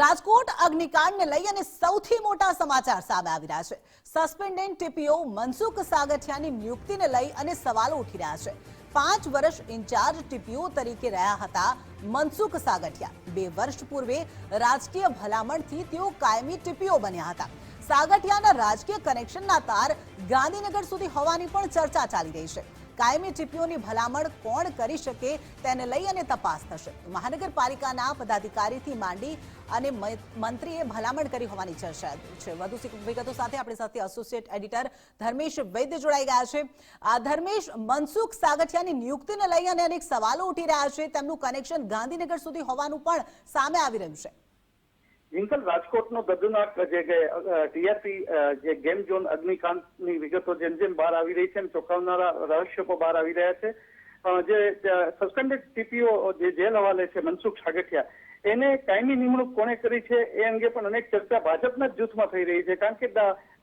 રાજકોટ અગ્નિકાંડને લઈ અને સૌથી મોટા સમાચાર સામે આવી રહ્યા છે. સસ્પેન્ડેડ ટીપીઓ મનસુખ સાગઠિયાની નિયુક્તિને લઈ અને સવાલો ઉઠી રહ્યા છે. પાંચ વર્ષ ઇન્ચાર્જ ટીપીઓ તરીકે રહ્યા હતા મનસુખ સાગઠિયા. બે વર્ષ પૂર્વે રાજકીય ભલામણથી તેઓ કાયમી ટીપીઓ બન્યા હતા. સાગઠિયાના રાજકીય કનેક્શનના તાર ગાંધીનગર સુધી હોવાની પણ ચર્ચા ચાલી રહી છે. કાયમી ટીપીઓની ભલામણ કોણ કરી શકે તેને લઈ અને તપાસ થશે. મહાનગરપાલિકાના પદાધિકારીથી માંડી અને મંત્રીએ ભલામણ કરી હોવાની ચર્ચા છે. વધુ વિગતો સાથે આપણી સાથે એસોસિએટ એડિટર ધર્મેશ વૈદ્ય જોડાઈ ગયા છે. આ ધર્મેશ, મનસુખ સાગઠિયાની નિયુક્તિને લઈ અને અનેક સવાલો ઉઠી રહ્યા છે. તેમનું કનેક્શન ગાંધીનગર સુધી હોવાનું પણ સામે આવી રહ્યું છે. વિંકલ રાજકોટનો દર્દનાક જે ટીઆરપી જે ગેમ ઝોન અગ્નિકાંડની વિગતો જેમ જેમ બહાર આવી રહી છે એમ ચોંકાવનારા રહસ્યો બહાર આવી રહ્યા છે. જે સસ્પેન્ડેડ ટીપીઓ જે જેલ હવાલે છે, મનસુખ સાગઠિયા, એને કાયમી નિમણૂક કોણે કરી છે એ અંગે પણ અનેક ચર્ચા ભાજપના જ જૂથમાં થઈ રહી છે. કારણ કે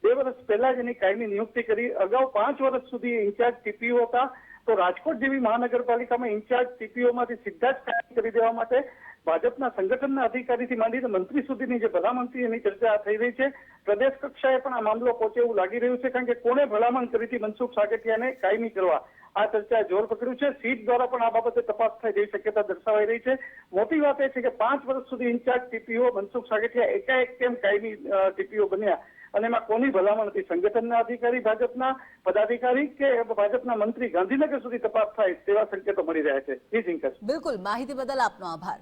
બે વર્ષ પહેલા જ એની કાયમી નિયુક્તિ કરી, અગાઉ પાંચ વર્ષ સુધી ઇન્ચાર્જ ટીપીઓ હતા. તો રાજકોટ જેવી મહાનગરપાલિકામાં ઇન્ચાર્જ ટીપીઓમાંથી સીધા જ કાયમી કરી દેવા માટે ભાજપના સંગઠનના અધિકારીથી માંડીને મંત્રી સુધીની જે ભલામણથી એની ચર્ચા થઈ રહી છે, પ્રદેશ કક્ષાએ પણ આ મામલો પહોંચે એવું લાગી રહ્યું છે, કારણ કે કોણે ભલામણ કરી હતી મનસુખ સાગઠિયાને કાયમી કરવા? આ ચર્ચાએ જોર પકડ્યું છે, સીટ દ્વારા પણ આ બાબતે તપાસ થાય તેવી શક્યતા દર્શાવાઈ રહી છે. મોટી વાત એ છે કે પાંચ વર્ષ સુધી ઇન્ચાર્જ ટીપીઓ મનસુખ સાગઠિયા એકાએક કેમ કાયમી ટીપીઓ બન્યા? અને એમાં કોની ભલામણ હતી? સંગઠનના અધિકારી, ભાજપના પદાધિકારી કે ભાજપના મંત્રી ગાંધીનગર સુધી તપાસ થાય તેવા સંકેતો મળી રહ્યા છે? બિલકુલ. માહિતી બદલ આપનો આભાર.